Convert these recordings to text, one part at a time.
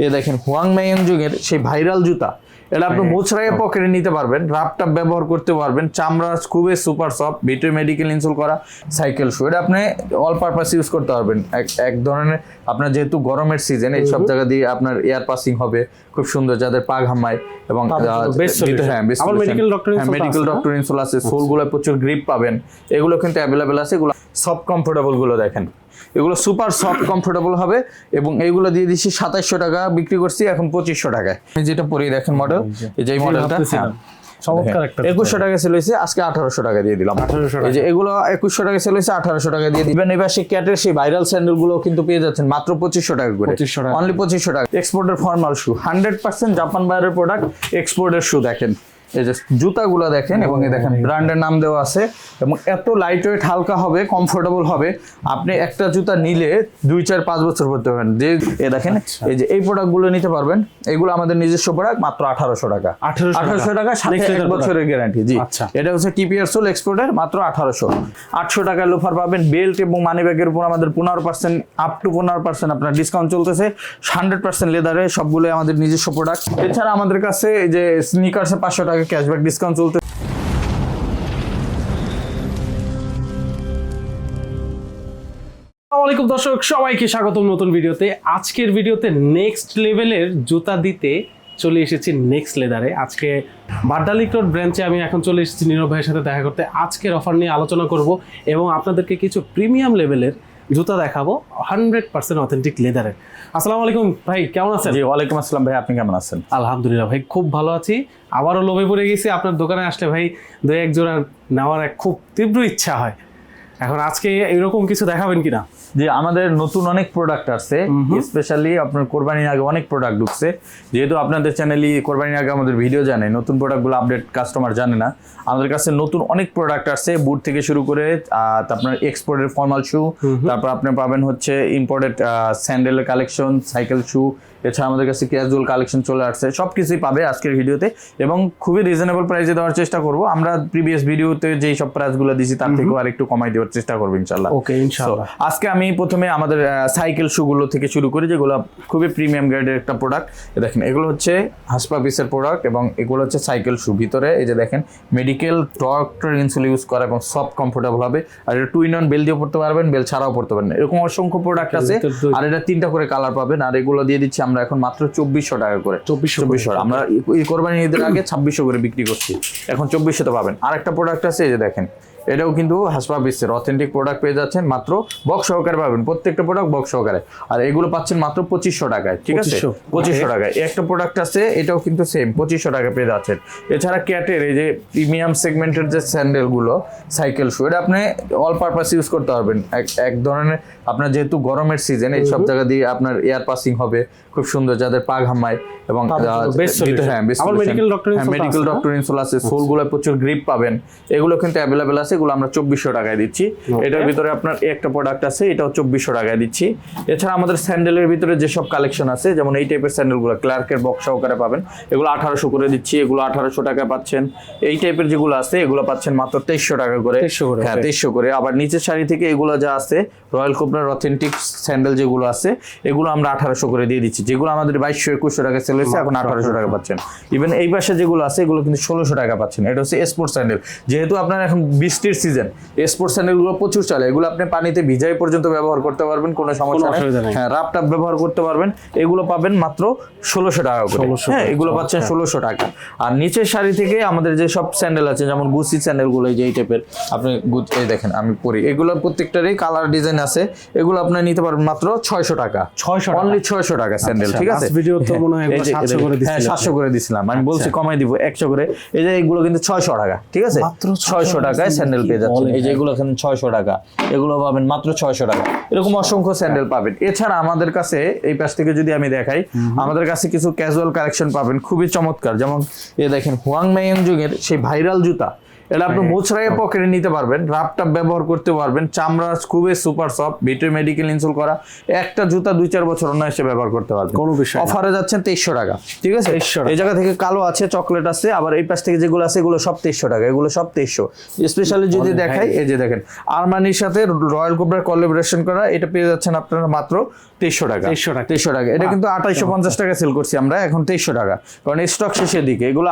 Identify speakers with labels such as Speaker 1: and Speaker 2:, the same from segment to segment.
Speaker 1: এ দেখেন Huang Myung যুগের সেই ভাইরাল জুতা এটা আপনি
Speaker 2: হ্যাঁ,
Speaker 1: মোচড়াইয়ে পকেটে নিতে পারবেন রাপটাপ ব্যবহার করতে পারবেন চামড়া খুবই সুপার সফট ভিতরে মেডিকেল ইনসুল করা সাইকেল শু এটা আপনি অল পারপাস ইউজ করতে পারবেন। এক- এক ধরনের আপনার যেহেতু গরমের সিজন এই সব জায়গা দিয়ে আপনার এয়ার পাসিং হবে খুব সুন্দর যাদের পা ঘামায় এবং হ্যাঁ হ্যাঁ মেডিকেল ডক্টর ইনসোল আছে সোলগুলো প্রচুর গ্রিপ পাবেন এগুলো কিন্তু অ্যাভেলেবেল আছে এগুলো সফট কমফোর্টেবলগুলো দেখেন। এগুলো সুপার সফট কমফোর্টেবল হবে এবং এইগুলো দিয়ে দিচ্ছি সাতাইশশো টাকা বিক্রি করছি এখন পঁচিশশো টাকায়। আমি যেটা পরি দেখেন মডেল এই যে। মডেলটা।
Speaker 2: চমৎকার একটা
Speaker 1: একুশশো টাকা সেল হয়েছে আজকে আঠারোশো টাকা দিয়ে দিলাম। এই যে এগুলো একুশশো টাকা সেল হয়েছে আঠারোশো টাকা দিয়ে দিবেন। এবার সেই ক্যাটের সেই ভাইরাল স্যান্ডেলগুলো কিন্তু পেয়ে যাচ্ছেন মাত্র পঁচিশশো টাকা করে।
Speaker 2: 2500 টাকা।
Speaker 1: অনলি পঁচিশশো টাকা। এক্সপোর্টের formal shoe hundred percent Japan বাইরের প্রোডাক্ট এক্সপোর্টের শু দেখেন। এই যে জুতাগুলো দেখেন এবং এই দেখেন ব্র্যান্ডের নাম দেওয়া আছে এবং এত লাইট ওয়েট হালকা হবে কমফোর্টেবল হবে আপনি একটা জুতা নিলে দুই চার পাঁচ বছর পরতে পারবেন। যে এ দেখেন
Speaker 2: আচ্ছা।
Speaker 1: এই যে এই প্রোডাক্টগুলো নিতে পারবেন এগুলো আমাদের নিজস্ব প্রোডাক্ট মাত্র আঠারোশো টাকা।
Speaker 2: 1800 টাকা।
Speaker 1: আঠারোশো টাকা সাথে এক বছরের গ্যারান্টি জি।
Speaker 2: আচ্ছা।
Speaker 1: এটা হচ্ছে টিপিআর সোল এক্সপোর্টের মাত্র আঠারোশো। আটশো টাকার লোফার পাবেন বেল্ট এবং মানি ব্যাগের উপর আমাদের পনেরো পার্সেন্ট আপ টু পনেরো পার্সেন্ট আপনার ডিসকাউন্ট চলতেছে। হান্ড্রেড পার্সেন্ট লেদারে সবগুলো আমাদের নিজস্ব প্রোডাক্ট এছাড়া আমাদের কাছে এই যে স্নিকার্সে পাঁচশো টাকা ক্যাশব্যাক ডিসকাউন্ট চলতে
Speaker 2: আলাইকুম দর্শক, সবাইকে স্বাগতম নতুন ভিডিওতে। আজকের ভিডিওতে নেক্সট লেভেলের জুতা দিতে চলে এসেছি নেক্সট লেদারে আজকে বাড্ডালিক রোড ব্রাঞ্চে আমি এখন চলে এসেছি নীরব ভাইয়ের সাথে দেখা করতে। আজকের অফার নিয়ে আলোচনা করব এবং আপনাদেরকে কিছু প্রিমিয়াম লেভেলের জুতা দেখাবো। হান্ড্রেড পার্সেন্ট অথেন্টিক লেদারের আসসালামু আলাইকুম ভাই কেমন আছেন?
Speaker 1: জি ওয়ালাইকুম আসসালাম ভাই আপনি কেমন আছেন?
Speaker 2: আলহামদুলিল্লাহ ভাই খুব ভালো আছি। আবারও লোভে পড়ে গেছি আপনার দোকানে আসলে ভাই দু এক জোড়া নেওয়ার এক খুব তীব্র ইচ্ছা হয়। এখন আজকে এরকম কিছু দেখাবেন কিনা?
Speaker 1: যে আমাদের নতুন অনেক প্রোডাক্ট আসছে স্পেশালি আপনার কোরবানির আগে অনেক প্রোডাক্ট ঢুকছে। যেহেতু আপনাদের চ্যানেলই কোরবানির আগে আমাদের ভিডিও জানে নতুন প্রোডাক্টগুলো আপডেট কাস্টমার জানে না। আমাদের কাছে নতুন অনেক প্রোডাক্ট আসছে বুট থেকে শুরু করে আপনার এক্সপোর্টের ফর্মাল শু তারপর আপনি পাবেন হচ্ছে ইম্পোর্টেড স্যান্ডেলের কালেকশন সাইকেল শু এছাড়া আমাদের কাছে ক্যাজুয়াল কালেকশন চলে আসছে সব কিছুই পাবে আজকের ভিডিওতে এবং খুবই রিজনেবল প্রাইসে দেওয়ার চেষ্টা করব। আমরা প্রিভিয়াস ভিডিওতে যেই সব প্রাইসগুলো দিছি তার থেকেও আরেকটু কমাই দেওয়ার চেষ্টা করব ইনশাল্লাহ
Speaker 2: ওকে ইনশাআল্লাহ।
Speaker 1: আজকে আমি প্রথমে আমাদের সাইকেল শুগুলো থেকে শুরু করি যেগুলো খুবই প্রিমিয়াম গ্রেডের একটা প্রোডাক্ট দেখেন এগুলো হচ্ছে হাসপা পিসের প্রোডাক্ট এবং এগুলো হচ্ছে সাইকেল শু ভিতরে। এই যে দেখেন মেডিকেল ডক্টর ইনসুল ইউজ করা এবং সব কমফোর্টেবল হবে। আর এটা টু ইন ওয়ান বেল দিয়ে পড়তে পারবেন বেল ছাড়াও পড়তে পারবেন। এরকম অসংখ্য প্রোডাক্ট আছে। আর এটা তিনটা করে কালার পাবেন। আর এগুলো দিয়ে দিচ্ছি আমরা এখন মাত্র চব্বিশশো টাকা করে।
Speaker 2: 2400
Speaker 1: চব্বিশশো। আমরা এই কোরবানি ঈদের আগে ছাব্বিশশো করে বিক্রি করছি। এখন চব্বিশশোতে পাবেন। আর একটা প্রোডাক্ট আছে এই যে দেখেন এটাও কিন্তু হাসপা পিসের অথেন্টিক প্রোডাক্ট পেয়ে যাচ্ছেন মাত্র বক্স সহকারে পাবেন। প্রত্যেকটা প্রোডাক্ট বক্স সহকারে। আর এগুলো পাচ্ছেন মাত্র পঁচিশশো টাকায় ঠিক আছে? পঁচিশশো। টাকায়। একটা প্রোডাক্ট আছে এটাও কিন্তু সেম পঁচিশশো টাকা পেয়ে যাচ্ছেন। এছাড়া ক্যাটের এই যে প্রিমিয়াম সেগমেন্টের যে স্যান্ডেলগুলো সাইকেল শু এটা আপনি অল পারপাস ইউজ করতে পারবেন। এক- ধরনের আপনার যেহেতু গরমের সিজন এই সব জায়গা দিয়ে আপনার এয়ার পাসিং হবে। খুব সুন্দর যাদের পা ঘামায় এবং। হ্যাঁ হ্যাঁ মেডিকেল ডক্টর ইনসোল আছে সোলগুলো প্রচুর গ্রিপ পাবেন। এগুলো কিন্তু অ্যাভেলেবেল আছে এগুলো আমরা চব্বিশশো টাকায় দিচ্ছি। এটার ভিতরে আপনার একটা প্রোডাক্ট আছে এটাও চব্বিশশো টাকায় দিচ্ছি। এছাড়া আমাদের স্যান্ডেলের ভিতরে যেসব কালেকশন আছে যেমন এই টাইপের স্যান্ডেলগুলো ক্লার্কের বক্স সহকারে পাবেন। এগুলো আঠারোশো করে দিচ্ছি এগুলো আঠারোশো টাকা পাচ্ছেন। এই টাইপের যেগুলো আছে এগুলো পাচ্ছেন মাত্র তেইশশো টাকা করে। হ্যাঁ তেইশশো করে। আবার নিচের শাড়ি থেকে এগুলো যা আছে রয়্যাল কোবরার অথেন্টিক স্যান্ডেল যেগুলো আছে এগুলো আমরা আঠারোশো করে দিয়ে দিচ্ছি। যেগুলো আমাদের বাইশশো একুশশো টাকা সেল হয়েছে এখন আঠারোশো টাকা পাচ্ছেন। ইভেন এই পাশে যেগুলো আছে এগুলো কিন্তু ষোলোশো টাকা পাচ্ছেন। এটা হচ্ছে স্পোর্টস স্যান্ডেল। যেহেতু আপনার এখন বৃষ্টির সিজন স্পোর্টস স্যান্ডেলগুলো প্রচুর চলে। এগুলো আপনি পানিতে ভিজাই পর্যন্ত ব্যবহার করতে পারবেন কোনো সমস্যা নেই। হ্যাঁ রাপটাপ ব্যবহার করতে পারবেন। এগুলো পাবেন মাত্র ষোলোশো টাকা করে। হ্যাঁ এগুলো পাচ্ছেন
Speaker 2: আচ্ছা।
Speaker 1: ষোলোশো টাকা। আর নিচের শাড়ি থেকে আমাদের যে সব স্যান্ডেল আছে যেমন গুসি স্যান্ডেলগুলো এই যে এই টাইপের আপনি এই দেখেন আমি পরি। এগুলোর প্রত্যেকটারই কালার ডিজাইন আছে। এগুলো আপনি নিতে পারবেন মাত্র ছয়শো টাকা।
Speaker 2: 600 টাকা?
Speaker 1: অনলি ছয়শো টাকা স্যান্ডেল
Speaker 2: আচ্ছা,
Speaker 1: ঠিক আছে?
Speaker 2: video তো মনে হয়
Speaker 1: হ্যাঁ সাতশো করে দিছিলাম। আমি বলছি কমাই দিব একশো করে। এই যে এগুলো কিন্তু ছয়শো টাকা ঠিক আছে?
Speaker 2: মাত্র
Speaker 1: ছয়শো টাকায় স্যান্ডেল
Speaker 2: কি
Speaker 1: পেয়ে যাচ্ছেন। এই যে এগুলো এখানে ছয়শো টাকা এগুলো পাবেন মাত্র ছয়শো টাকা। এরকম অসংখ্য স্যান্ডেল পাবেন। এছাড়া আমাদের কাছে এই পাশ থেকে যদি আমি দেখাই আমাদের কাছে কিছু ক্যাজুয়াল কালেকশন পাবেন খুবই চমৎকার। যেমন এ দেখেন হুয়াং মেয়ং যুগের সেই ভাইরাল জুতা। এটা আপনি মোচড়াইয়ে পকেটে নিতে পারবেন রাপটাপ ব্যবহার করতে পারবেন চামড়া খুবই সুপার সফট ভিতরে মেডিকেল ইনসুল করা একটা জুতা দুই চার বছর অন্য অনায়াসে ব্যবহার করতে পারবেন।
Speaker 2: কোনো বিষয়।
Speaker 1: অফারে যাচ্ছেন তেইশশো টাকা ঠিক আছে?
Speaker 2: 2300
Speaker 1: এই জায়গা থেকে কালো আছে চকলেট আছে আবার এই পাশ থেকে যেগুলো আছে এগুলো সব তেইশশো টাকা এগুলো সব তেইশশো। স্পেশালি যদি দেখাই এই যে দেখেন আরমানির সাথে রয়্যাল কোবরার কোলাবোরেশন করা এটা পেয়ে যাচ্ছেন আপনারা মাত্র তেইশশো টাকা।
Speaker 2: 2300 টাকা।
Speaker 1: তেইশশো টাকা। এটা কিন্তু আঠাইশো পঞ্চাশ টাকা সেল করছি আমরা এখন তেইশশো টাকা। কারণ স্টক শেষের দিকে এগুলো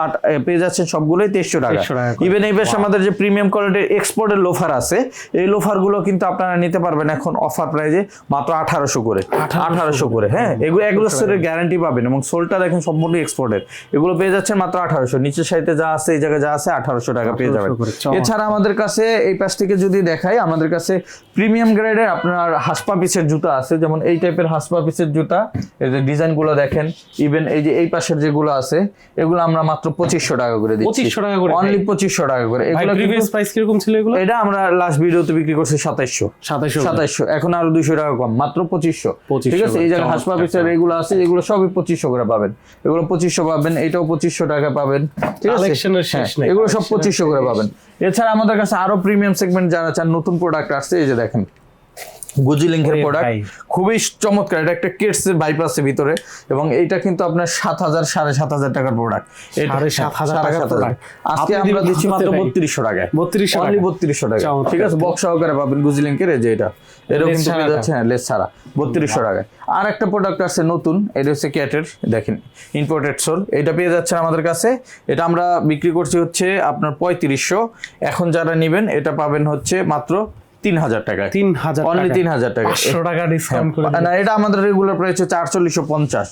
Speaker 1: পেয়ে যাচ্ছেন সবগুলোই তেইশশো টাকা।
Speaker 2: 2300 টাকা করে।
Speaker 1: ইভেন এই বেশ আমাদের যে প্রিমিয়াম কোয়ালিটির এক্সপোর্টের লোফার আছে এই লোফারগুলো কিন্তু আপনারা নিতে পারবেন এখন অফার প্রাইজে মাত্র আঠারোশো করে। আঠারোশো করে। হ্যাঁ? এগুলো এক বছরের গ্যারান্টি পাবেন এবং সোলটা দেখেন সম্পূর্ণ এক্সপোর্টের এগুলো পেয়ে যাচ্ছেন মাত্র আঠারোশো। নিচের সাইডে যা আছে এই জায়গায় যা আছে আঠারোশো টাকা পেয়ে যাবেন।
Speaker 2: 1800 করে, চমৎকার।
Speaker 1: এছাড়া আমাদের কাছে এই পাশ থেকে যদি দেখাই আমাদের কাছে প্রিমিয়াম গ্রেডের আপনার হাসপা পিসের জুতা আছে যেমন এই টাইপের হাসপা পিসের জুতা এই যে ডিজাইনগুলো দেখেন ইভেন এই যে এই পাশের যেগুলো আছে এগুলো আমরা মাত্র পঁচিশশো টাকা করে দিচ্ছি।
Speaker 2: 2500 টাকা করে?
Speaker 1: অনলি পঁচিশশো টাকা করে। এগুলো
Speaker 2: প্রিভিয়াস প্রাইস কীরকম ছিল এগুলো?
Speaker 1: এটা আমরা লাস্ট ভিডিওতে বিক্রি করছি সাতাইশশো।
Speaker 2: সাতাইশো
Speaker 1: সাতাইশশো এখন আরও দুইশো টাকা কম মাত্র পঁচিশশো। ঠিক আছে এই জায়গায় হাসপা পিসের এগুলো আছে এগুলো সবই পঁচিশশো করে পাবেন। এগুলো পঁচিশশো পাবেন এটাও পঁচিশশো টাকা পাবেন। ঠিক আছে? হ্যাঁ, এগুলো সব পঁচিশশো করে পাবেন। এছাড়া আমাদের কাছে আরও প্রিমিয়াম সেগমেন্ট যারা চান নতুন প্রোডাক্ট আসছে এই যে দেখেন। গুজি লিঙ্কের প্রোডাক্ট। খুবই চমৎকার। এটা একটা কিডস এর বাইপ আছে ভিতরে এবং এইটা কিন্তু আপনার সাত হাজার সাড়ে সাত হাজার টাকার প্রোডাক্ট
Speaker 2: সাড়ে সাত হাজার টাকার
Speaker 1: আজকে আমরা দিচ্ছি মাত্র বত্রিশশো টাকায়।
Speaker 2: 3200
Speaker 1: অনলি বত্রিশশো টাকা। ঠিক আছে বক্স সহকারে পাবেন গুজি লিঙ্কের যে এটা। এটাও কিন্তু পেয়ে যাচ্ছে হ্যাঁ লেস ছাড়া। বত্রিশশো টাকায়। আর একটা প্রোডাক্ট আছে নতুন এটা হচ্ছে ক্যাটের দেখেন ইম্পোর্টেড সোল এটা পেয়ে যাচ্ছে আমাদের কাছে। এটা আমরা বিক্রি করছি হচ্ছে আপনার পঁয়ত্রিশশো। এখন যারা নেবেন এটা পাবেন হচ্ছে মাত্র তিন হাজার টাকায়
Speaker 2: তিন হাজার
Speaker 1: অনলি তিন হাজার টাকা।
Speaker 2: পাঁচশো টাকা ডিসকাউন্ট করে
Speaker 1: না এটা আমাদের রেগুলার প্রাইস হচ্ছে চারচল্লিশশো পঞ্চাশ।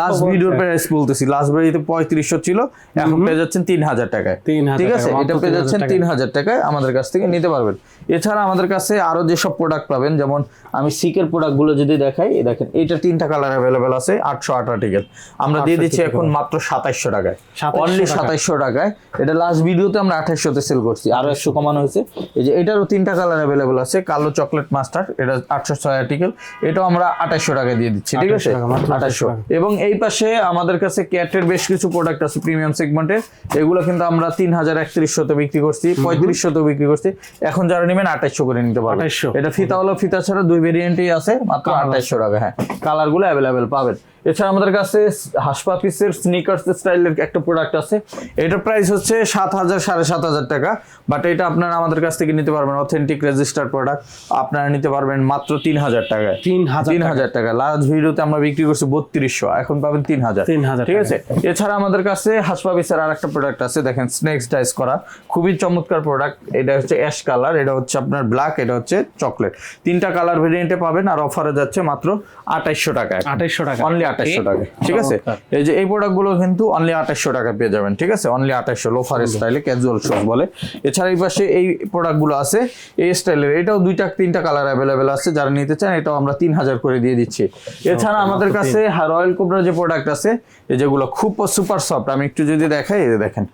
Speaker 1: লাস্ট ভিডিওর প্রাইস বলতেছি। লাস্ট ভিডিওতে পঁয়ত্রিশশো ছিল এখন পেয়ে যাচ্ছেন তিন হাজার টাকায় ঠিক আছে? এটা পেয়ে যাচ্ছেন তিন হাজার টাকায় আমাদের কাছ থেকে নিতে পারবেন। এছাড়া আমাদের কাছে আরও যেসব প্রোডাক্ট পাবেন যেমন আমি সিকের প্রোডাক্টগুলো যদি দেখাই দেখেন এটা তিনটা কালার অ্যাভেলেবেল আছে আটশো আট আর্টিকেল আমরা দিয়ে দিচ্ছি এখন মাত্র সাতাইশশো টাকায়। অনলি। সাতাইশশো টাকায়। এটা লাস্ট ভিডিওতে আমরা আঠাইশশোতে সেল করছি। আরও একশো কমানো হয়েছে। এই যে এটারও তিনটা কালার অ্যাভেলেবেল আছে। কালো চকলেট মাস্টার এটা আটশো ছয় আর্টিকেল এটাও আমরা আঠাইশশো টাকা দিয়ে দিচ্ছি ঠিক আছে?
Speaker 2: 2800 টাকা, মাত্র
Speaker 1: আঠাইশশো
Speaker 2: 2800 টাকা।
Speaker 1: এবং এই পাশে আমাদের কাছে ক্যাটের বেশ কিছু প্রোডাক্ট আছে প্রিমিয়াম সেগমেন্টে এগুলো কিন্তু আমরা তিন হাজার একত্রিশশোতে বিক্রি করছি পঁয়ত্রিশশোতে বিক্রি করছি। এখন যারা নেবেন আঠাইশশো করে নিতে পারবেন।
Speaker 2: 2800
Speaker 1: এটা হলো ফিতা ছাড়া দুই ভেরিয়েন্টই আছে মাত্র আঠাইশশো টাকা হ্যাঁ। কালারগুলো অ্যাভেলেবেল পাবেন। এছাড়া আমাদের কাছে হাসপা পিসের স্নিকার্স স্টাইলের একটা প্রোডাক্ট আছে। এটার প্রাইস হচ্ছে সাত হাজার সাড়ে সাত হাজার টাকা। বাট এটা আপনারা আমাদের কাছ থেকে নিতে পারবেন অথেন্টিক রেজিস্টার প্রোডাক্ট আপনারা নিতে পারবেন মাত্র তিন হাজার টাকায়।
Speaker 2: তিন হাজার
Speaker 1: তিন হাজার টাকা। লাস্ট ভিডিওতে আমরা বিক্রি করছি বত্রিশশো এখন পাবেন তিন হাজার।
Speaker 2: 3000
Speaker 1: ঠিক আছে? এছাড়া আমাদের কাছে হাসপাবিসের আর একটা প্রোডাক্ট আছে দেখেন স্নেক্স ডাইস করা। খুবই চমৎকার প্রোডাক্ট এটা হচ্ছে অ্যাশ কালার এটা হচ্ছে আপনার ব্ল্যাক এটা হচ্ছে চকলেট তিনটা কালার ভেরিয়েন্টে পাবেন আর অফারে যাচ্ছে মাত্র আঠাইশশো টাকায়।
Speaker 2: আঠাইশশো টাকা।
Speaker 1: অনলি আঠাইশশো টাকা ঠিক আছে? এই যে এই প্রোডাক্টগুলো কিন্তু অনলি আঠাইশশো টাকা পেয়ে যাবেন ঠিক আছে? অনলি আঠাইশশো লোফার স্টাইলে ক্যাজুয়াল শুজ বলে। এছাড়া এই পাশে এই প্রোডাক্টগুলো আছে এই স্টাইলের এটাও দুইটা তিনটা কালার অ্যাভেলেবেল আছে যারা নিতে চান এটাও আমরা তিন হাজার করে দিয়ে দিচ্ছি। এছাড়া আমাদের কাছে রয়্যাল কোবরা যে প্রোডাক্ট আছে এই যেগুলো খুব সুপার সফট আমি একটু যদি দেখাই এই দেখেন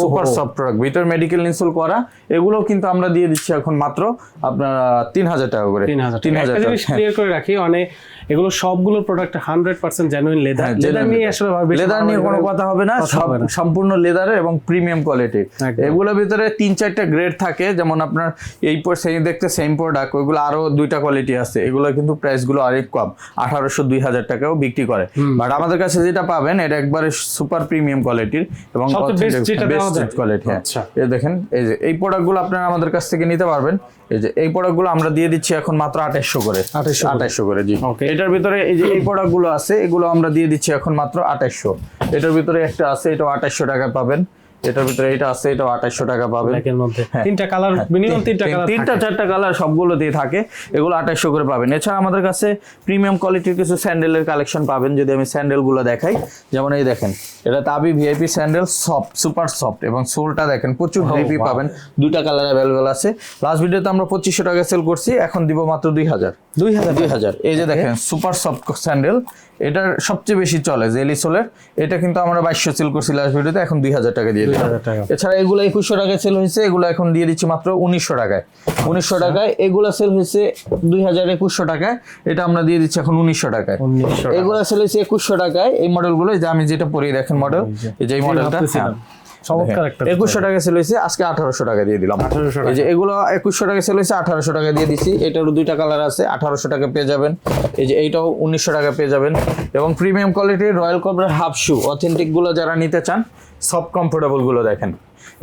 Speaker 1: সুপার সফট প্রোডাক্ট ভিতর মেডিকেল ইনস্টল করা এগুলো কিন্তু আমরা দিয়ে দিচ্ছি এখন মাত্র আপনার তিন হাজার টাকা করে।
Speaker 2: তিন হাজার ক্লিয়ার করে রাখি মানে এগুলো সবগুলো product hundred percent genuine leather leather নিয়ে আসলে
Speaker 1: লেদার নিয়ে কোনো কথা হবে না সম্পূর্ণ লেদারের এবং প্রিমিয়াম কোয়ালিটির এগুলোর ভিতরে তিন চারটা গ্রেড থাকে যেমন আপনার এই সেই দেখতে সেম প্রোডাক্ট ওইগুলো আরও দুইটা কোয়ালিটি আছে। এগুলো কিন্তু প্রাইসগুলো অনেক কম আঠারোশো দুই হাজার টাকাও বিক্রি করে। বাট আমাদের কাছে যেটা পাবেন এটা একবারে সুপার প্রিমিয়াম কোয়ালিটির এবং
Speaker 2: যায়।
Speaker 1: কোয়ালিটি হ্যাঁ।
Speaker 2: আচ্ছা।
Speaker 1: এই দেখেন এই যে এই প্রোডাক্টগুলো আপনারা আমাদের কাছ থেকে নিতে পারবেন। এই যে এই প্রোডাক্টগুলো আমরা দিয়ে দিচ্ছি এখন মাত্র আঠাইশশো করে।
Speaker 2: 2800 করে।
Speaker 1: আঠাইশশো করে জি. এটার ভিতরে এই যে এই প্রোডাক্টগুলো আছে এগুলো আমরা দিয়ে দিচ্ছি এখন মাত্র আঠাশশো এটার ভিতরে একটা আছে, এটাও আঠাশশো টাকা পাবেন। এটার ভিতরে এটা আছে এটাও আঠাইশশো টাকা পাবেন।
Speaker 2: ব্ল্যাকের মধ্যে।
Speaker 1: হ্যাঁ।
Speaker 2: তিনটা কালার মিনিমাম তিনটা কালার
Speaker 1: তিনটা চারটা কালার সবগুলো দিয়ে থাকে। এগুলো আঠাইশশো করে পাবেন। এছাড়া আমাদের কাছে প্রিমিয়াম কোয়ালিটির কিছু স্যান্ডেলের কালেকশন পাবেন যদি আমি স্যান্ডেলগুলো দেখাই। যেমন এই দেখেন এটা তাবি VIP sandal soft super soft এবং সোলটা দেখেন প্রচুর গ্রিপি পাবেন। দুইটা কালার অ্যাভেলেবেল আছে। লাস্ট ভিডিওতে আমরা পঁচিশশো টাকা সেল করছি এখন দিব মাত্র দুই হাজার দুই হাজার দুই হাজার এই যে দেখেন সুপার সফট স্যান্ডেল। এটার সবচেয়ে বেশি চলে জেলি সোলের এটা কিন্তু আমরা বাইশশো সেল করছি লাস্ট ভিডিওতে এখন দুই হাজার টাকা দিয়ে
Speaker 2: 2000।
Speaker 1: এছাড়া এগুলো একুশশো টাকায় সেল হয়েছে এগুলো এখন দিয়ে দিচ্ছি মাত্র উনিশশো টাকায় উনিশশো। টাকায় এগুলো সেল হয়েছে দুই হাজার একুশশো টাকায় এটা আমরা দিয়ে দিচ্ছি এখন উনিশশো টাকায়
Speaker 2: 1900 টাকা।
Speaker 1: এগুলো সেল হয়েছে একুশশো টাকায় এই মডেলগুলো যে আমি যেটা পরিয়ে দেখেন মডেল এই যে এই মডেলটা।
Speaker 2: চমৎকার একটা
Speaker 1: একুশশো টাকা সেল হয়েছে আজকে আঠারোশো টাকা দিয়ে দিলাম।
Speaker 2: 1800
Speaker 1: এই যে এগুলো একুশশো টাকা সেল হয়েছে আঠারোশো টাকা দিয়ে দিচ্ছি এটারও দুইটা কালার আছে আঠারোশো টাকা পেয়ে যাবেন। এই যে এইটাও উনিশশো টাকা পেয়ে যাবেন। এবং প্রিমিয়াম কোয়ালিটির রয়্যাল কবরের হাফ শু অথেন্টিকগুলো যারা নিতে চান সব কমফোর্টেবলগুলো দেখেন।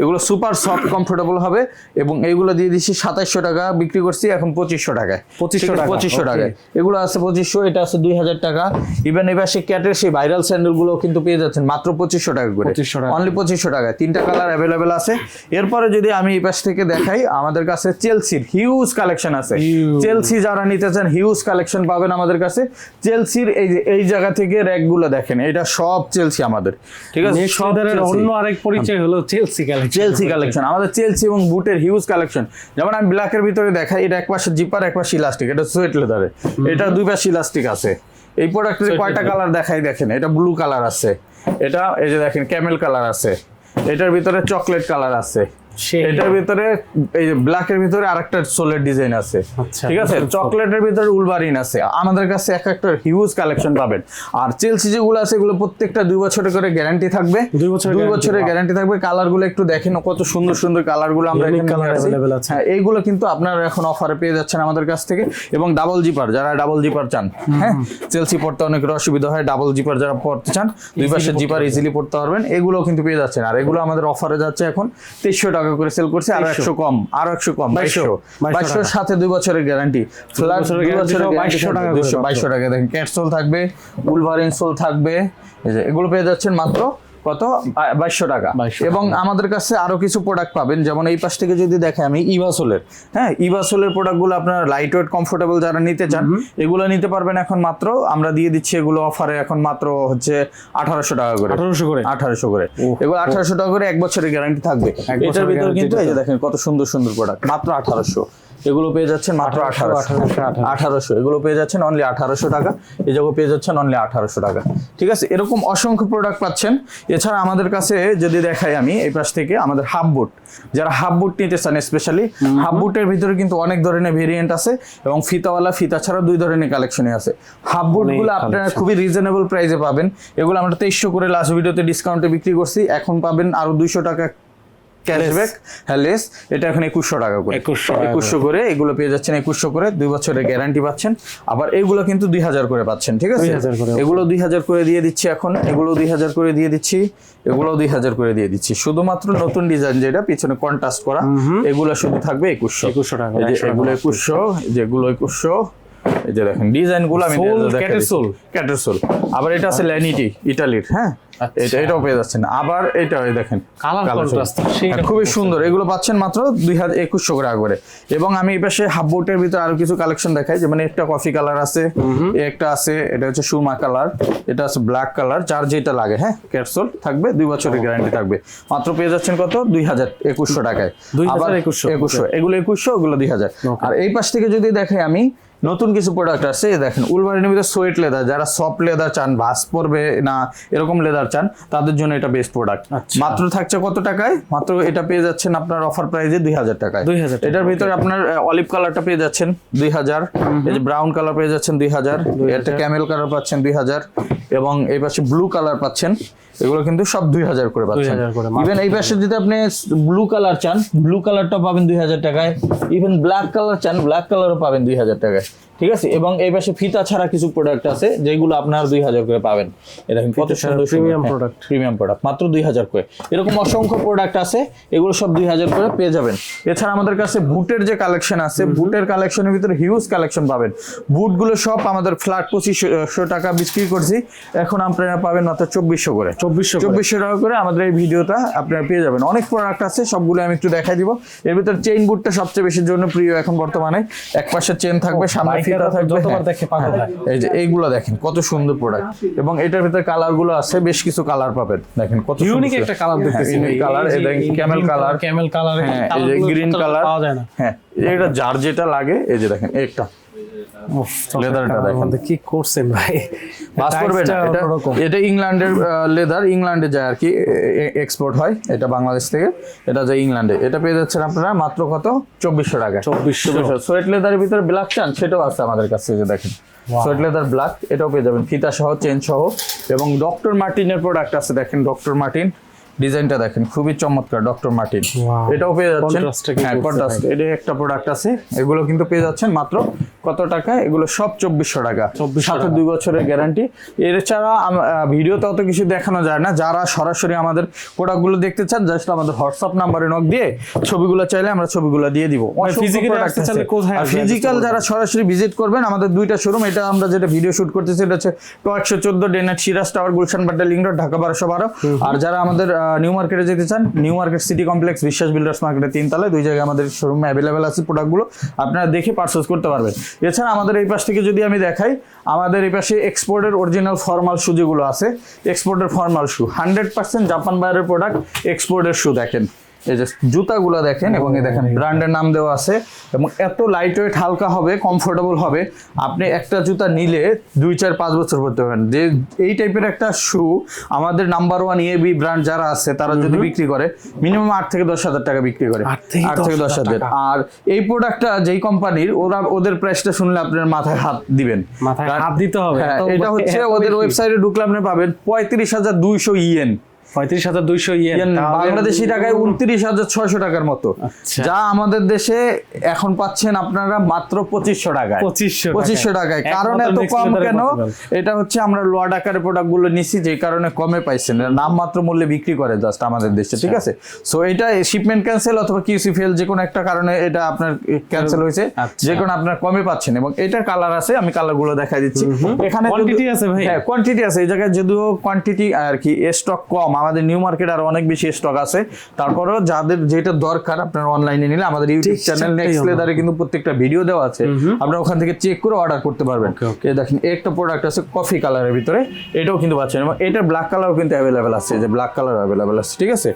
Speaker 1: এগুলো সুপার সফট কমফোর্টেবল হবে এবং এইগুলো দিয়ে দিচ্ছি সাতাইশশো টাকা বিক্রি করছি এখন পঁচিশশো টাকায়।
Speaker 2: 2500 টাকা,
Speaker 1: পঁচিশশো টাকায়। এগুলো আছে পঁচিশশো এটা আছে দুই হাজার টাকা। ইভেন এবার সে ক্যাটের সেই ভাইরাল স্যান্ডেলগুলো কিন্তু পেয়ে যাচ্ছেন মাত্র পঁচিশশো টাকা করে।
Speaker 2: 2500 টাকা।
Speaker 1: অনলি পঁচিশশো টাকা তিনটা কালার অ্যাভেলেবেল আছে। এরপরে যদি আমি এই পাশ থেকে দেখাই আমাদের কাছে চেলসির হিউজ কালেকশন আছে। চেলসি যারা নিতে চান হিউজ কালেকশন পাবেন আমাদের কাছে। চেলসির এই যে এই জায়গা থেকে র্যাকগুলো দেখেন এটা সব চেলসি আমাদের। ঠিক আছে সব
Speaker 2: অন্য আরেক পরিচয় হলো চেলসি কালেকশন
Speaker 1: চেলসি কালেকশন আমাদের চেলসি এবং বুটের হিউজ কালেকশন যেমন আমি ব্ল্যাকের ভিতরে দেখাই এটা এক পাশে জিপার এক পাশে ইলাস্টিক এটা সোয়েট লেদারে এটা দুই পাশে ইলাস্টিক আছে। এই প্রোডাক্টের কয়টা কালার দেখাই দেখেন এটা ব্লু কালার আছে। এটা এই যে দেখেন ক্যামেল কালার আছে। এটার ভিতরে চকলেট কালার আছে। এটার ভিতরে এই যে ব্ল্যাকের ভিতরে আরেকটা সোলের ডিজাইন আছে।
Speaker 2: আচ্ছা,
Speaker 1: ঠিক আছে। চকলেটের ভিতরে উলবারিন আছে। আমাদের কাছে এক একটা হিউজ কালেকশন পাবেন। আর চেলসি যেগুলো আছে এগুলো প্রত্যেকটা দুই বছরের করে গ্যারান্টি থাকবে।
Speaker 2: দুই বছরের
Speaker 1: দুই বছরের। গ্যারান্টি থাকবে। কালারগুলো একটু দেখেন কত সুন্দর সুন্দর কালারগুলো আমরা। হ্যাঁ এইগুলো কিন্তু আপনারা এখন অফারে পেয়ে যাচ্ছেন আমাদের কাছ থেকে। এবং ডাবল জিপার যারা ডাবল জিপার চান হ্যাঁ? চেলসি পড়তে অনেক অসুবিধা হয় ডাবল জিপার যারা পড়তে চান দুই পাশে জিপার ইজিলি পড়তে পারবেন। এগুলো কিন্তু পেয়ে যাচ্ছেন। আর এগুলো আমাদের অফারে যাচ্ছে এখন তেইশশো টাকা করে সেল করছে আর একশো কম আরও একশো কম বাইশশো
Speaker 2: 2200
Speaker 1: বাইশশোর সাথে দুই বছরের গ্যারান্টি ফ্ল্যাট দুই বছরের
Speaker 2: 2200 টাকা
Speaker 1: বাইশশো টাকা দেখেন ক্যাটসোল থাকবে উলভারিন সোল থাকবে এগুলো পেয়ে যাচ্ছেন মাত্র কত? বাইশশো টাকা। এবং আমাদের কাছে আরও কিছু প্রোডাক্ট পাবেন। যেমন এই পাশ থেকে যদি দেখে আমি ইভাসোলের হ্যাঁ ইভাসোলের প্রোডাক্টগুলো আপনার লাইট ওয়েট কমফোর্টেবল যারা নিতে চান এগুলো নিতে পারবেন এখন মাত্র। আমরা দিয়ে দিচ্ছি এগুলো অফারে এখন মাত্র হচ্ছে আঠারোশো টাকা করে।
Speaker 2: আঠারোশো করে?
Speaker 1: আঠারোশো করে। এগুলো আঠারোশো টাকা করে এক বছরের গ্যারান্টি থাকবে। এটার ভিতর কিন্তু এই যে দেখেন কত সুন্দর সুন্দর প্রোডাক্ট মাত্র আঠারোশো। এগুলো পেয়ে যাচ্ছেন মাত্র
Speaker 2: 1800,
Speaker 1: আঠারোশো। আঠারোশো এগুলো পেয়ে যাচ্ছেন অনলি আঠারোশো টাকা। এই জায়গায় পেয়ে যাচ্ছেন অনলি আঠারোশো টাকা। ঠিক আছে? এরকম অসংখ্য প্রোডাক্ট পাচ্ছেন। এছাড়া আমাদের কাছে যদি দেখাই আমি এই পাশ থেকে আমাদের হাফ বুট যারা হাফ বুট নিতে চান স্পেশালি হাফ বুটের ভিতরে কিন্তু অনেক ধরনের ভেরিয়েন্ট আছে এবং ফিতাওয়ালা ফিতা ছাড়া দুই ধরনের কালেকশনে আছে। হাফ বুটগুলো আপনারা। খুবই রিজনেবল প্রাইসে পাবেন। এগুলো আমরা তেইশশো করে লাস্ট ভিডিওতে ডিসকাউন্টে বিক্রি করছি। এখন পাবেন আরও দুইশো টাকা ক্যাশব্যাক হ্যাঁ লেস এটা এখন একুশশো টাকা করে।
Speaker 2: 2100 টাকা
Speaker 1: একুশশো করে। এগুলো পেয়ে যাচ্ছেন একুশশো করে দুই বছরের গ্যারান্টি পাচ্ছেন। আবার এগুলো কিন্তু দুই হাজার করে পাচ্ছেন ঠিক আছে?
Speaker 2: 2000 করে, okay.
Speaker 1: এগুলো দুই হাজার করে দিয়ে দিচ্ছি এখন এগুলো দুই হাজার করে দিয়ে দিচ্ছি এগুলো দুই হাজার করে দিয়ে দিচ্ছি। শুধুমাত্র নতুন ডিজাইন যেটা পিছনে কন্ট্রাস্ট করা এগুলো শুধু থাকবে একুশশো।
Speaker 2: 2100 টাকা,
Speaker 1: এই যে
Speaker 2: 100 টাকা
Speaker 1: এগুলো একুশশো যেগুলো একুশশো এই যে দেখেন ডিজাইনগুলো আমি
Speaker 2: Soul,
Speaker 1: দেখাই
Speaker 2: cat-এর
Speaker 1: দিচ্ছি।
Speaker 2: soul।
Speaker 1: ক্যাটের সোল আবার এটা আছে ল্যানিটি ইটালির হ্যাঁ?
Speaker 2: আচ্ছা।
Speaker 1: এটা এটাও পেয়ে যাচ্ছেন। আবার এটা দেখেন হ্যাঁ, খুবই সুন্দর। এগুলো পাচ্ছেন মাত্র দুই হাজার একুশশো টাকা করে এবং আমি এই পাশে হাফ বোটের ভিতরে আরও কিছু কালেকশন দেখাই। যেমন একটা কফি কালার আছে একটা আছে এটা হচ্ছে সুরমা কালার এটা আছে ব্ল্যাক কালার যার যেটা লাগে হ্যাঁ? ক্যাপসুল থাকবে দুই বছরের গ্যারান্টি থাকবে। মাত্র পেয়ে যাচ্ছেন কত? দুই হাজার একুশশো টাকায়।
Speaker 2: 2000
Speaker 1: আবার
Speaker 2: 2100
Speaker 1: একুশশো। এগুলো একুশশো ওগুলো দুই হাজার আর এই পাশ থেকে যদি দেখাই আমি নতুন কিছু প্রোডাক্ট আছে দেখেন উলবারিনের ভিতরে সোয়েট লেদার যারা সফট লেদার চান ভাস পরবে না এরকম লেদার চান তাদের জন্য এটা বেস্ট প্রোডাক্ট
Speaker 2: আচ্ছা।
Speaker 1: মাত্র থাকছে কত টাকায়? মাত্র এটা পেয়ে যাচ্ছেন আপনার অফার প্রাইসে দুই হাজার টাকায়।
Speaker 2: 2000 টাকা,
Speaker 1: এটার ভিতরে আপনার অলিভ কালারটা পেয়ে যাচ্ছেন দুই হাজার এই যে ব্রাউন কালার পেয়ে যাচ্ছেন দুই হাজার একটা ক্যামেল কালার পাচ্ছেন দুই হাজার এবং এই পাশে ব্লু কালার পাচ্ছেন এগুলো কিন্তু সব দুই হাজার করে পাচ্ছেন।
Speaker 2: 2000 করে,
Speaker 1: ইভেন এই পাশে যদি আপনি ব্লু কালার চান ব্লু কালারটা পাবেন দুই হাজার টাকায় ইভেন ব্ল্যাক কালার চান ব্ল্যাক কালারও পাবেন দুই হাজার টাকায়। bye. ঠিক আছে? এবং এই পাশে ফিতা ছাড়া কিছু প্রোডাক্ট আছে যেগুলো আপনার দুই হাজার করে পাবেন। এটা দেখেন কত সুন্দর সুন্দর।
Speaker 2: product।
Speaker 1: প্রিমিয়াম প্রোডাক্ট মাত্র দুই হাজার করে। এরকম অসংখ্য প্রোডাক্ট আছে এগুলো সব দুই হাজার করে পেয়ে যাবেন। এছাড়া আমাদের কাছে বুটের যে কালেকশন আছে বুটের কালেকশনের ভিতরে হিউজ কালেকশন পাবেন। বুটগুলো সব আমাদের ফ্ল্যাট পঁচিশশো টাকা বিক্রি করছি। এখন আপনারা পাবেন মাত্র চব্বিশশো করে।
Speaker 2: 2400 করে।
Speaker 1: চব্বিশশো টাকা করে আমাদের এই ভিডিওটা আপনারা পেয়ে যাবেন। অনেক প্রোডাক্ট আছে সবগুলো আমি একটু দেখাই দিব। এর ভিতরে চেইন বুটটা সবচেয়ে বেশি জন্য প্রিয় এখন বর্তমানে। এক পাশে চেন থাকবে সামনে ফিতা থাকবে।
Speaker 2: যতবার
Speaker 1: হ্যাঁ।
Speaker 2: দেখে পাগল
Speaker 1: এই যে এইগুলো দেখেন কত সুন্দর প্রোডাক্ট এবং এটার ভিতরে কালারগুলো আছে বেশ কিছু কালার পাবেন। দেখেন কত
Speaker 2: ইউনিক একটা কালার দেখতেছি।
Speaker 1: কালার এটা ক্যামেল কালার
Speaker 2: ক্যামেল কালার
Speaker 1: হ্যাঁ এই যে গ্রিন কালার
Speaker 2: পাওয়া যায় না।
Speaker 1: হ্যাঁ এটা যার যেটা লাগে এই যে দেখেন একটা। দেখেন।
Speaker 2: কি করছেন ভাই?
Speaker 1: বাস করবে না এটা এটা ইংল্যান্ডের লেদার ইংল্যান্ডে যায় আর কি এক্সপোর্ট হয় এটা বাংলাদেশ থেকে এটা যায় ইংল্যান্ডে। এটা পেয়ে যাচ্ছেন আপনারা মাত্র কত? চব্বিশশো টাকা
Speaker 2: 2400
Speaker 1: সোয়েট লেদারের ভিতরে ব্ল্যাক চান সেটাও আছে আমাদের কাছে যে দেখেন। সোয়েট লেদার ব্ল্যাক এটাও পেয়ে যাবেন। ফিতা সহ চেন সহ এবং ডক্টর মার্টিনের প্রোডাক্ট আছে দেখেন ডক্টর মার্টিন ডিজাইনটা দেখেন খুবই চমৎকার ডক্টর মার্টিন। এটাও পেয়ে যাচ্ছেন। হ্যাঁ কন্ট্রাস্ট এটা একটা প্রোডাক্ট আছে এগুলো কিন্তু পেয়ে যাচ্ছেন মাত্র কত টাকা? এগুলো সব চব্বিশশো টাকা।
Speaker 2: 2400
Speaker 1: সাথে দুই বছরের গ্যারান্টি এছাড়া ভিডিওতে অত কিছু দেখানো যায় না। যারা সরাসরি আমাদের প্রোডাক্টগুলো দেখতে চান জাস্ট আমাদের হোয়াটসঅ্যাপ নাম্বারে নক দিয়ে ছবিগুলো চাইলে আমরা ছবিগুলো দিয়ে দিব? ফিজিক্যাল যারা সরাসরি ভিজিট করবেন আমাদের দুইটা শোরুম এটা আমরা যেটা ভিডিও শুট করতেছি এটা হচ্ছে টো একশো চোদ্দ ডেনাট Siraj tower Gulshan Badda link road Dhaka বারোশো বারো আর যারা আমাদের নিউ মার্কেটে যেতে চান, new market city complex, Biswas builders মার্কেটে তিনতলায় দুই জায়গায় আমাদের শোরুমে অ্যাভেলেবেল আছে প্রোডাক্টগুলো আপনারা দেখে পারচেস করতে পারবেন। এছাড়া আমাদের এই পাশ থেকে যদি আমি দেখাই, আমাদের এই পাশে এক্সপোর্টের অরিজিনাল ফর্মাল শু যেগুলো আছে এক্সপোর্টের formal shoe hundred percent Japan বাইরের প্রোডাক্ট এক্সপোর্টের শু দেখেন। এই যে জুতাগুলো দেখেন এবং এই দেখেন ব্র্যান্ডের নাম দেওয়া আছে এবং এত লাইট ওয়েট হালকা হবে কমফোর্টেবল হবে আপনি একটা জুতা নিলে দুই চার পাঁচ বছর পরতে পারেন যে এই টাইপের একটা শু আমাদের নাম্বার ওয়ান বি ব্র্যান্ড যারা আছে তারা যদি বিক্রি করে মিনিমাম আট থেকে দশ হাজার টাকা বিক্রি করে।
Speaker 2: আট থেকে
Speaker 1: দশ হাজার আর এই প্রোডাক্টটা যেই কোম্পানির ওরা ওদের প্রাইসটা শুনলে আপনার মাথায় হাত দিবেন।
Speaker 2: মাথায় হাত দিতে হবে
Speaker 1: হ্যাঁ, এটা হচ্ছে ওদের ওয়েবসাইটে ঢুকলে আপনি পাবেন পঁয়ত্রিশ হাজার দুইশো ইয়েন
Speaker 2: পঁয়ত্রিশ হাজার দুইশো ইয়েন
Speaker 1: বাংলাদেশি টাকায় উনত্রিশ হাজার ছয়শো টাকার মতো।
Speaker 2: আচ্ছা।
Speaker 1: যা আমাদের দেশে এখন পাচ্ছেন আপনারা মাত্র পঁচিশশো টাকায়।
Speaker 2: 2500
Speaker 1: পঁচিশশো টাকায়। কারণ এত কম কেন? এটা হচ্ছে আমরা প্রোডাক্টগুলো নিচ্ছি যে কারণে কমে পাইছেন। এরা নামমাত্র মূল্যে বিক্রি করে জাস্ট আমাদের দেশে ঠিক
Speaker 2: আচ্ছা।
Speaker 1: আছে? সো এটা শিপমেন্ট ক্যান্সেল অথবা কিউসি ফেল যে কোনো একটা কারণে এটা আপনার ক্যান্সেল হয়েছে।
Speaker 2: আচ্ছা।
Speaker 1: যে কোনো আপনার কমে পাচ্ছেন এবং এটার কালার আছে আমি কালারগুলো দেখাই দিচ্ছি। এখানে
Speaker 2: Quantity আছে ভাই?
Speaker 1: হ্যাঁ কোয়ান্টিটি আছে। এই জায়গায় যদিও কোয়ান্টিটি আর কি স্টক কম আমাদের নিউ মার্কেট আর অনেক বেশি স্টক আছে। তারপরেও যাদের যেটা দরকার আপনার অনলাইনে নিলে আমাদের ইউটিউব চ্যানেল নেক্সট লেদারে কিন্তু প্রত্যেকটা ভিডিও দেওয়া আছে। আপনারা ওখান থেকে চেক করে অর্ডার করতে পারবেন. এই দেখেন একটা প্রোডাক্ট আছে কফি কালারের ভিতরে। এটাও কিন্তু পাচ্ছেন এবং এটার ব্ল্যাক কালারও কিন্তু অ্যাভেলেবেল আছে যে ব্ল্যাক কালার অ্যাভেলেবেল আছে ঠিক আছে?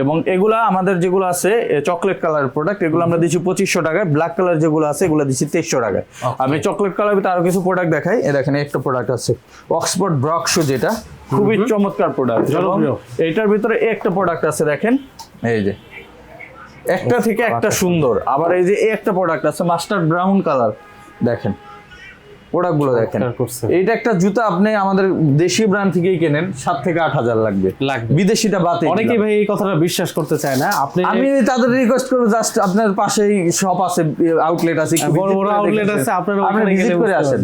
Speaker 1: এবং এগুলা আমাদের যেগুলো আছে চকলেট কালারের প্রোডাক্ট এগুলো আমরা দিচ্ছি পঁচিশশো টাকায়। ব্ল্যাক কালার যেগুলো আছে এগুলো দিচ্ছি তেইশশো টাকায়। আমি চকলেট কালার ভিতরে আরও কিছু প্রোডাক্ট দেখাই। এ দেখেন একটা প্রোডাক্ট আছে অক্সফোর্ড ব্রক শু যেটা। খুবই চমৎকার প্রোডাক্ট
Speaker 2: এটার
Speaker 1: এইটার ভিতরে একটা প্রোডাক্ট আছে দেখেন। এই যে। একটা থেকে একটা সুন্দর। আবার এই যে একটা প্রোডাক্ট আছে মাস্টার ব্রাউন কালার দেখেন। প্রোডাক্টগুলো দেখেন। একটা জুতা আপনি আমাদের দেশি ব্র্যান্ড থেকেই কেনেন সাত থেকে আট হাজার লাগবে।
Speaker 2: লাগবে।
Speaker 1: বিদেশিটা বাতে
Speaker 2: অনেকেই ভাই এই কথাটা বিশ্বাস করতে চায় না। আপনি
Speaker 1: আমি তাদের রিকোয়েস্ট করব জাস্ট আপনার পাশেই শপ আছে আউটলেট আছে
Speaker 2: বড় বড়
Speaker 1: দেখে
Speaker 2: আছে। আপনারা
Speaker 1: আপনি
Speaker 2: ওখানে গেলে
Speaker 1: করে আসেন।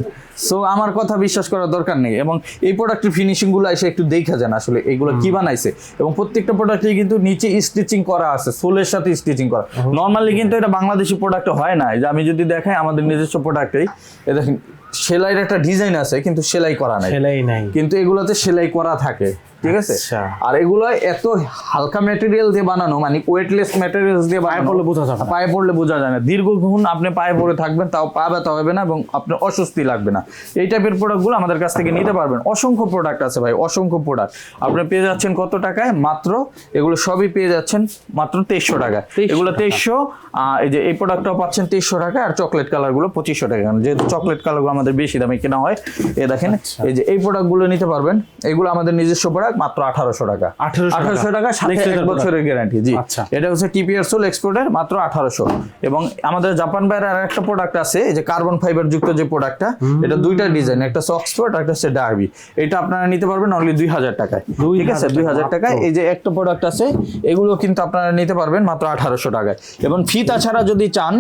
Speaker 1: সো আমার কথা বিশ্বাস করার দরকার নেই এবং এই প্রোডাক্টের ফিনিশিংগুলো এসে একটু দেখা যান আসলে এগুলো কি বানাইছে। এবং প্রত্যেকটা প্রোডাক্টে কিন্তু নিচে স্টিচিং করা আছে সোলের সাথে স্টিচিং করা। নর্মালি কিন্তু এটা বাংলাদেশি প্রোডাক্ট হয় না। যে আমি যদি দেখাই আমাদের নিজস্ব প্রোডাক্টেই এ দেখেন সেলাইয়ের একটা ডিজাইন আছে কিন্তু সেলাই করা নাই।
Speaker 2: সেলাই নাই।
Speaker 1: কিন্তু এগুলোতে সেলাই করা থাকে। ঠিক আছে?
Speaker 2: আচ্ছা।
Speaker 1: আর এগুলো এত হালকা ম্যাটেরিয়াল দিয়ে বানানো মানে ওয়েটলেস ম্যাটেরিয়াল দিয়ে বানানো
Speaker 2: পড়লে বোঝা যাবে।
Speaker 1: পায়ে পড়লে বোঝা যায় না। দীর্ঘক্ষণ আপনি পায়ে পড়ে থাকবেন তাও পা ব্যথা হবে না এবং আপনার অস্বস্তি লাগবে না। এই টাইপের প্রোডাক্টগুলো আমাদের কাছ থেকে নিতে পারবেন। অসংখ্য প্রোডাক্ট আছে ভাই অসংখ্য প্রোডাক্ট আপনি পেয়ে যাচ্ছেন কত টাকায়? মাত্র এগুলো সবই পেয়ে যাচ্ছেন মাত্র তেইশশো টাকায়।
Speaker 2: 2300
Speaker 1: এগুলো তেইশশো এই যে এই প্রোডাক্টটাও পাচ্ছেন তেইশশো টাকা আর চকলেট কালারগুলো পঁচিশশো টাকা যেহেতু চকলেট কালারগুলো আমাদের বেশি দামে কেনা হয় এ দেখেন
Speaker 2: আচ্ছা।
Speaker 1: এই যে এই প্রোডাক্টগুলো নিতে পারবেন। এগুলো আমাদের নিজস্ব প্রোডাক্ট মাত্র আঠারোশো টাকা। আঠারোশো টাকা। সাথে এক বছরের গ্যারান্টি জি।
Speaker 2: আচ্ছা।
Speaker 1: এটা হচ্ছে টিপিআর সোল এক্সপোর্টের মাত্র আঠারোশো। এবং আমাদের জাপান বাইরের আর একটা প্রোডাক্ট আছে এই যে কার্বন ফাইবার যুক্ত যে প্রোডাক্টটা এটা দুইটা ডিজাইন একটা সক্সফোর্ড একটা হচ্ছে ডার্বি এটা আপনারা নিতে পারবেন অনলি দুই হাজার টাকায়। ঠিক আছে? দুই হাজার টাকায় এই যে একটা প্রোডাক্ট আছে এগুলো কিন্তু আপনারা নিতে পারবেন মাত্র আঠারোশো টাকায়। এবং ফিতা ছাড়া যদি চান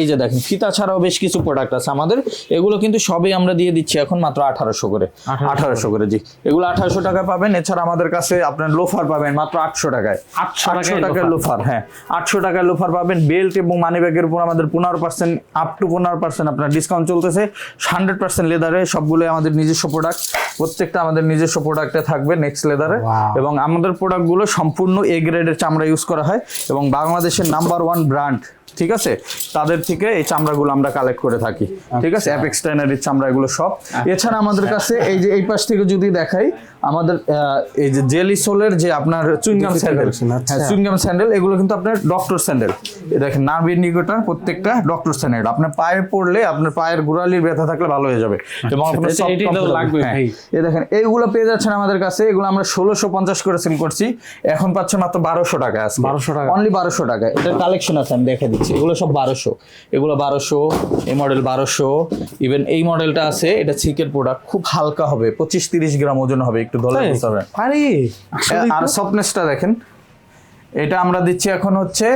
Speaker 1: এই যে দেখেন ফিতা ছাড়াও বেশ কিছু প্রোডাক্ট আছে আমাদের। এগুলো কিন্তু সবই আমরা দিয়ে দিচ্ছি এখন মাত্র আঠারোশো করে। আঠারোশো করে। জি। এগুলো আঠারোশো টাকা পাবেন এছাড়া আমাদের কাছে আপনার লোফার পাবেন মাত্র আটশো টাকায়।
Speaker 2: 800 টাকায়
Speaker 1: লোফার। হ্যাঁ। আটশো টাকার লোফার পাবেন বেল্ট এবং মানি ব্যাগের উপর আমাদের পনেরো পার্সেন্ট আপ টু পনেরো পার্সেন্ট আপনার ডিসকাউন্ট চলতেছে। হান্ড্রেড পার্সেন্ট লেদারে আমাদের নিজস্ব প্রোডাক্ট প্রত্যেকটা আমাদের নিজস্ব প্রোডাক্টে থাকবে নেক্সট লেদারে এবং আমাদের প্রোডাক্টগুলো সম্পূর্ণ এ গ্রেডের চামড়া ইউজ করা হয় এবং বাংলাদেশের নাম্বার ওয়ান ব্র্যান্ড ঠিক আছে? তাদের থেকে এই চামড়াগুলো আমরা কালেক্ট করে থাকি ঠিক আছে? অ্যাপেক্স টাইনারির চামড়া এগুলো সব। এছাড়া আমাদের কাছে এই যে এই পাশ থেকে যদি দেখাই আমাদের এই যে জেলি সোলের যে আপনার চুইংগাম স্যান্ডেল
Speaker 2: আচ্ছা।
Speaker 1: হ্যাঁ চুইংগাম স্যান্ডেল এগুলো কিন্তু আপনার ডক্টর স্যান্ডেল। দেখেন নার্ভের নিকটার প্রত্যেকটা ডক্টর স্যান্ডেল। আপনার পায়ে পড়লে আপনার পায়ের গোড়ালির ব্যথা থাকলে ভালো হয়ে যাবে। এবং আপনার
Speaker 2: লাগবে
Speaker 1: হ্যাঁ। দেখেন এইগুলো পেয়ে যাচ্ছেন আমাদের কাছে। এগুলো আমরা ষোলোশো পঞ্চাশ করে সেল করছি। এখন পাচ্ছেন মাত্র বারোশো টাকা আছে
Speaker 2: 1200 টাকা।
Speaker 1: অনলি বারোশো টাকা। এটা কালেকশন আছে আমি দেখে দিচ্ছি। এগুলো সব বারোশো। এগুলো বারোশো এই মডেল বারোশো। ইভেন এই মডেলটা আছে এটা চিকের প্রোডাক্ট খুব হালকা হবে পঁচিশ তিরিশ গ্রাম ওজন হবে একটু দলে বুঝতে
Speaker 2: আরে
Speaker 1: আর
Speaker 2: স্বপ্নেশটা
Speaker 1: সফটনেসটা দেখেন। এটা আমরা দিচ্ছি এখন হচ্ছে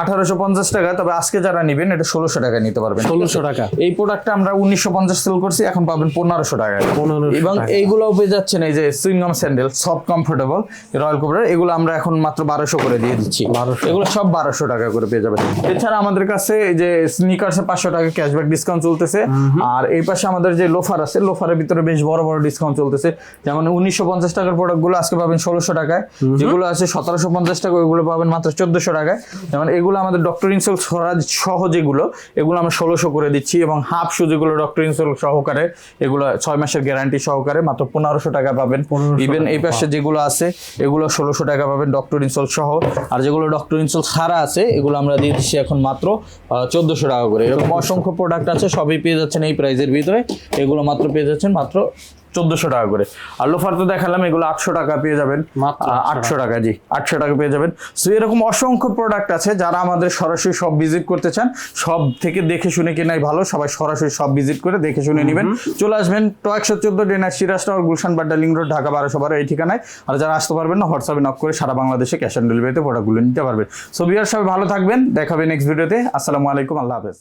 Speaker 1: আঠারোশো পঞ্চাশ টাকা তবে আজকে যারা নেবেন এটা ষোলোশো টাকা নিতে পারবেন।
Speaker 2: ষোলোশো টাকা।
Speaker 1: এই প্রোডাক্টটা আমরা উনিশশো পঞ্চাশ সেল করছি এখন পাবেন পনেরোশো
Speaker 2: 1500
Speaker 1: এবং
Speaker 2: টাকা।
Speaker 1: এইগুলোও পেয়ে যাচ্ছেন এই যে সুইংগাম স্যান্ডেল সফট কমফোর্টেবল রয়্যাল কোবরার এগুলো আমরা এখন মাত্র বারোশো করে দিয়ে দিচ্ছি।
Speaker 2: 1200
Speaker 1: এগুলো সব বারোশো টাকা করে পেয়ে যাবেন। এছাড়া আমাদের কাছে এই যে স্নিকার্সে পাঁচশো টাকা ক্যাশব্যাক ডিসকাউন্ট চলতেছে। আর এই পাশে আমাদের যে লোফার আছে লোফারের ভিতরে বেশ বড় বড় ডিসকাউন্ট চলতেছে। যেমন উনিশশো পঞ্চাশ টাকার প্রোডাক্টগুলো আজকে পাবেন ষোলোশো টাকায়। যেগুলো আছে সতেরোশো পঞ্চাশ টাকা ওইগুলো পাবেন মাত্র চোদ্দশো টাকায়। যেমন এগুলো আমাদের ডক্টর ইনসেল সহ যেগুলো এগুলো আমরা ষোলোশো করে দিচ্ছি এবং হাফ শু যেগুলো ডক্টর ইনসেল সহকারে এগুলো ছয় মাসের গ্যারান্টি সহকারে মাত্র পনেরোশো টাকা পাবেন।
Speaker 2: 1500
Speaker 1: ইভেন এই পাশে যেগুলো আছে এগুলো ষোলোশো টাকা পাবেন ডক্টর ইনসল সহ। আর যেগুলো ডক্টর ইনসল ছাড়া আছে এগুলো আমরা দিয়ে দিচ্ছি এখন মাত্র চোদ্দশো টাকা করে। এরকম অসংখ্য প্রোডাক্ট আছে সবই পেয়ে যাচ্ছেন এই প্রাইজের ভিতরে। এগুলো মাত্র পেয়ে যাচ্ছেন মাত্র চোদ্দশো টাকা করে। আর লোফার তো দেখালাম এগুলো আটশো টাকা পেয়ে যাবেন। আটশো টাকা। জি আটশো টাকা পেয়ে যাবেন। সো এরকম অসংখ্য প্রোডাক্ট আছে যারা আমাদের সরাসরি সব ভিজিট করতে চান। সব থেকে দেখে শুনে কেনাই ভালো সবাই সরাসরি সব ভিজিট করে দেখে শুনে নেবেন। চলে আসবেন তো একশো চোদ্দ ডেনার Siraj Tower Gulshan Badda Link Road Dhaka বারোশো বারো এই ঠিকানায়। আর যারা আসতে পারবেন না হোয়াটসঅ্যাপে নক করে সারা বাংলাদেশে ক্যাশ অন ডেলিভারিতে প্রোডাক্টগুলো নিতে পারবেন। সো বিয়ার সবাই ভালো থাকবেন দেখাবে নেক্সট ভিডিওতে আসসালামু আলাইকুম আল্লাহ হাফেজ।